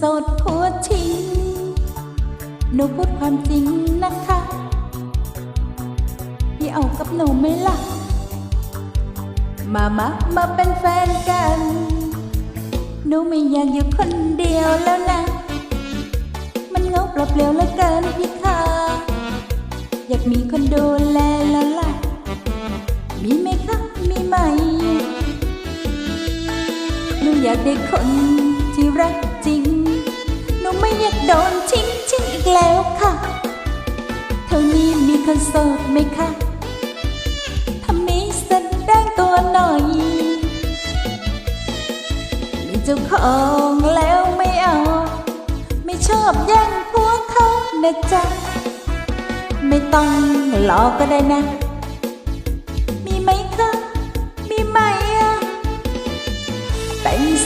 โสดผัวทิ้งหนูพูดความจริงนะคะ พี่เอากับหนูไหมล่ะ มามามาเป็นแฟนกัน หนูไม่อยากอยู่คนเดียวแล้วนะ มันเงาเปล่าเปลี่ยวเหลือเกินพี่ค่ะอยากมีคนดูแลแล้วล่ะ มีไหมคะ มีไหม หนูอยากได้คนที่รักจริง ไม่อยากโดนทิ้งทิ้งอีกแล้วค่ะ เท่านี้มีคนโสดไหมคะทำนี้แสดงตัวหน่อยมีเจ้าของแล้วไม่เอา ไม่ชอบแย่งพวกเขานะจ๊ะ ไม่ต้องหลอกก็ได้นะ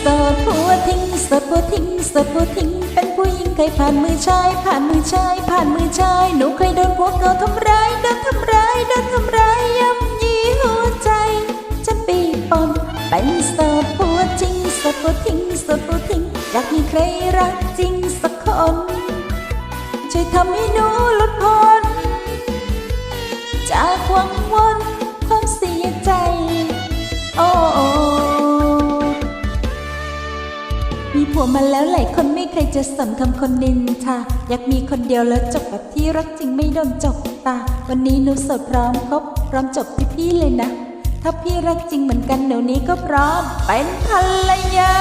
สดผัวทิ้งสดผัวทิ้งสดผัวทิ้ง เป็นผู้หญิงเคยผ่านมือชาย ผ่านมือชาย ผ่านมือชาย หนูเคยโดนพวกเขาทำร้ายโดนทำร้ายโดนทำร้ายย่ำยีหัวใจ ฉันปีปนเป็นสดผัวจริงสดผัวทิ้งสดผัวทิ้งอยากมีใครรักจริงสักคนช่วยทำให้หนูหลุดพ้นจากวังวน วมาแล้วหลายคนไม่เคยจะสนคำคนนินทาอยากมีคนเดียวแล้วจบแบบที่รักจริงไม่โดนจบตา วันนี้หนูสดพร้อมคบพร้อมจบที่พี่เลยนะ ถ้าพี่รักจริงเหมือนกันเดี๋ยวนี้ก็พร้อมเป็นภรรยา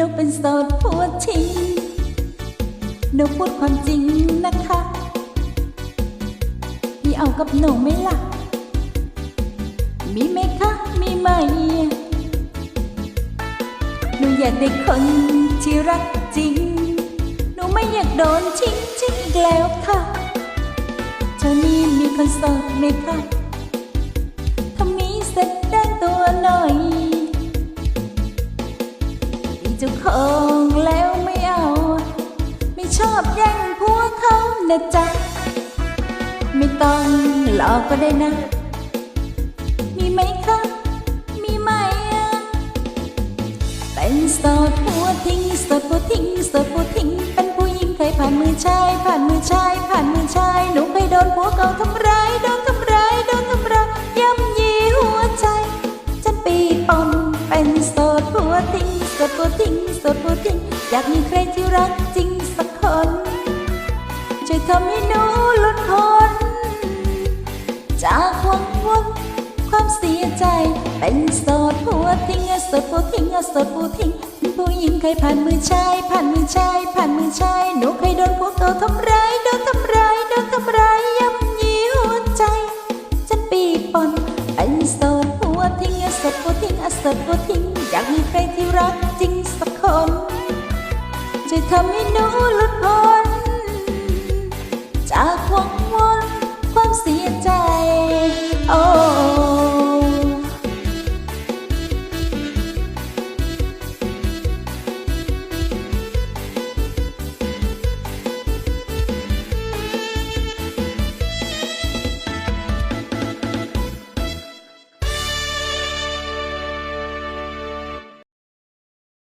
หนูเป็นโสดผัวทิ้งหนูพูดความจริงนะคะ พี่เอากับหนูไหมล่ะ มีไหมคะ มีไหม หนูอยากได้คนที่รักจริง หนูไม่อยากโดนทิ้งทิ้งอีกแล้วค่ะเท่านี้มีคนโสดไหมคะ เจ้าของแล้วไม่เอา ไม่ชอบแย่งพวเขานะจ๊ะ ไม่ต้องหลอกก็ได้นะ มีไหมคะมีไหมอะเป็นโสดผัวทิ้งโสดผัวทิ้งโสดผัวทิ้ง เป็นผู้หญิงเคยผ่านมือชายผ่านมือชายผ่านมือชายหนูเคยโดนผัวเก่าทำร้าย อยากมีใครที่รักจริงสักคน ช่วยทำให้หนูหลุดพ้น จากความวุ่นความเสียใจ เป็นโสดผัวทิ้งโสดผัวทิ้งโสดผัวทิ้งผู้หญิงเคยผ่านมือชายผ่านมือชายผ่านมือชายหนูเคยโดนพวกเขาทำร้ายโดนทำร้ายโดนทำร้ายย่ำยีหัวใจ ฉันปีปนเป็นโสดผัวทิ้งโสดผัวทิ้งโสดผัวทิ้งอยากมีใครที่รักจริงสักคน จะทำให้หนูหลุดพ้นจากวงวนความเสียใจ